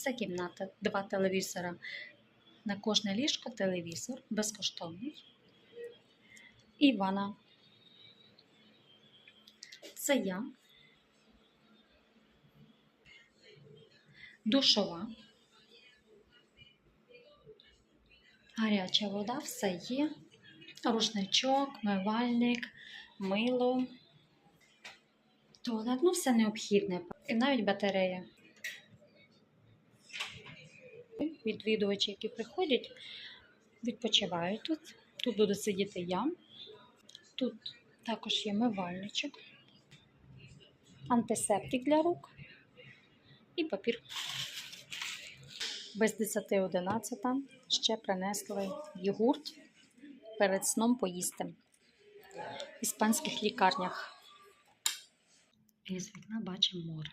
Це кімната, два телевізора. На кожне ліжко телевізор безкоштовний. І ванна. Це я. Душова. Гаряча вода, все є. Рушничок, мивальник, мило, туалет, ну все необхідне. І навіть батарея. Відвідувачі, які приходять, відпочивають тут. Тут буду сидіти я. Тут також є мивальничок, антисептик для рук і папір. Без 10.11 ще принесли йогурт перед сном поїсти в іспанських лікарнях. І з вікна бачимо море.